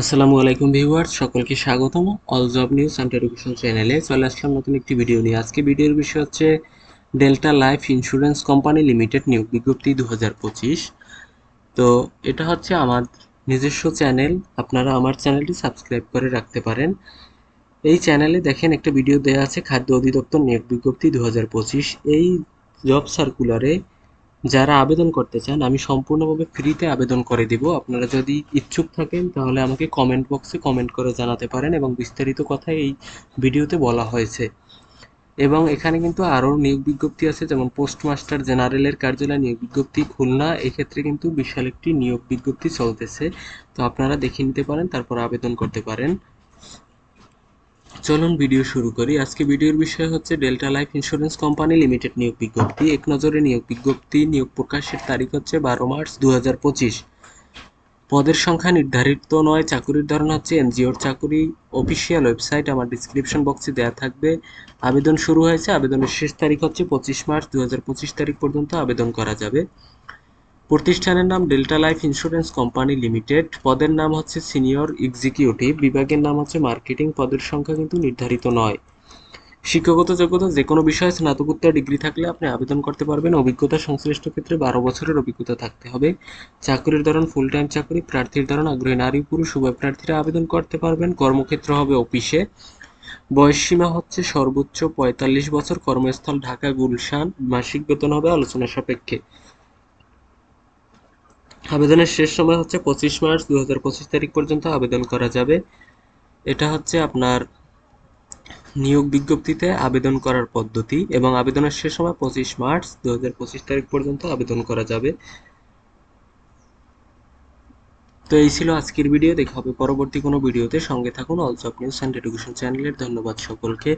আসসালামু আলাইকুম ভিউয়ার্স, সকলকে স্বাগতম। All job news and education চ্যানেলে চলে আসলাম নতুন একটি ভিডিও নিয়ে। আজকে ভিডিওর বিষয় হচ্ছে Delta life insurance company limited নিয়োগ বিজ্ঞপ্তি দু হাজার পঁচিশ। তো এটা হচ্ছে আমার নিজস্ব চ্যানেল, আপনারা আমার চ্যানেলটি সাবস্ক্রাইব করে রাখতে পারেন। এই চ্যানেলে দেখেন একটা ভিডিও দেওয়া আছে, খাদ্য অধিদপ্তর নিয়োগ বিজ্ঞপ্তি দু হাজার পঁচিশ। এই জব সার্কুলারে যারা আবেদন করতে চান, আমি সম্পূর্ণভাবে ফ্রিতে আবেদন করে দিব। আপনারা যদি ইচ্ছুক থাকেন, তাহলে আমাকে কমেন্ট বক্সে কমেন্ট করে জানাতে পারেন এবং বিস্তারিত কথা এই ভিডিওতে বলা হয়েছে। এবং এখানে কিন্তু আরও নিয়োগ বিজ্ঞপ্তি আছে, যেমন পোস্টমাস্টার জেনারেলের কার্যালয় নিয়োগ বিজ্ঞপ্তি খুলনা। এক্ষেত্রে কিন্তু বিশাল একটি নিয়োগ বিজ্ঞপ্তি চলতেছে। তো আপনারা দেখে নিতে পারেন, তারপর আবেদন করতে পারেন। চলুন ভিডিও শুরু করি। আজকে ভিডিওর বিষয় হচ্ছে Delta life insurance company limited নিয়োগ বিজ্ঞপ্তি। এক নজরে নিয়োগ বিজ্ঞপ্তি নিয়োগ প্রকাশের তারিখ হচ্ছে বারো মার্চ দু হাজার পঁচিশ। পদের সংখ্যা নির্ধারিত নয়, চাকুরির ধরন হচ্ছে এনজিওর চাকুরি, অফিসিয়াল ওয়েবসাইট আমার ডিসক্রিপশন বক্সে দেওয়া থাকবে। আবেদন শুরু হয়েছে, আবেদনের শেষ তারিখ হচ্ছে পঁচিশ মার্চ দু হাজার পঁচিশ তারিখ পর্যন্ত আবেদন করা যাবে। প্রতিষ্ঠানের নাম Delta life insurance company limited. পদের নাম হচ্ছে সিনিয়র এক্সিকিউটিভ। বিভাগের নাম হচ্ছে মার্কেটিং। পদের সংখ্যা কিন্তু নির্ধারিত নয়। শিক্ষাগত যোগ্যতা যে কোনো বিষয়ে স্নাতকোত্তর ডিগ্রি থাকলে আপনি আবেদন করতে পারবেন। অভিজ্ঞতা সংশ্লিষ্ট ক্ষেত্রে বারো বছরের অভিজ্ঞতা থাকতে হবে। চাকরির ধরন ফুল টাইম চাকরি, প্রার্থীর ধরন আগ্রহী নারী পুরুষ। উভয় প্রার্থীরা আবেদন করতে পারবেন। কর্মক্ষেত্র হবে অফিসে। বয়স সীমা হচ্ছে সর্বোচ্চ পঁয়তাল্লিশ বছর। কর্মস্থল ঢাকা গুলশান। মাসিক বেতন হবে আলোচনা সাপেক্ষে। আবেদনের শেষ সময় হচ্ছে পঁচিশ মার্চ দুহাজার পঁচিশ তারিখ পর্যন্ত আবেদন করা যাবে। এটা হচ্ছে আপনার নিয়োগ বিজ্ঞপ্তিতে আবেদন করার পদ্ধতি এবং আবেদনের শেষ সময় পঁচিশ মার্চ দু হাজার পঁচিশ তারিখ পর্যন্ত আবেদন করা যাবে। তো এই ছিল আজকের ভিডিও। দেখা হবে পরবর্তী কোনো ভিডিওতে। সঙ্গে থাকুন অলসো নিউজ অ্যান্ড এডুকেশন চ্যানেলের। ধন্যবাদ সকলকে।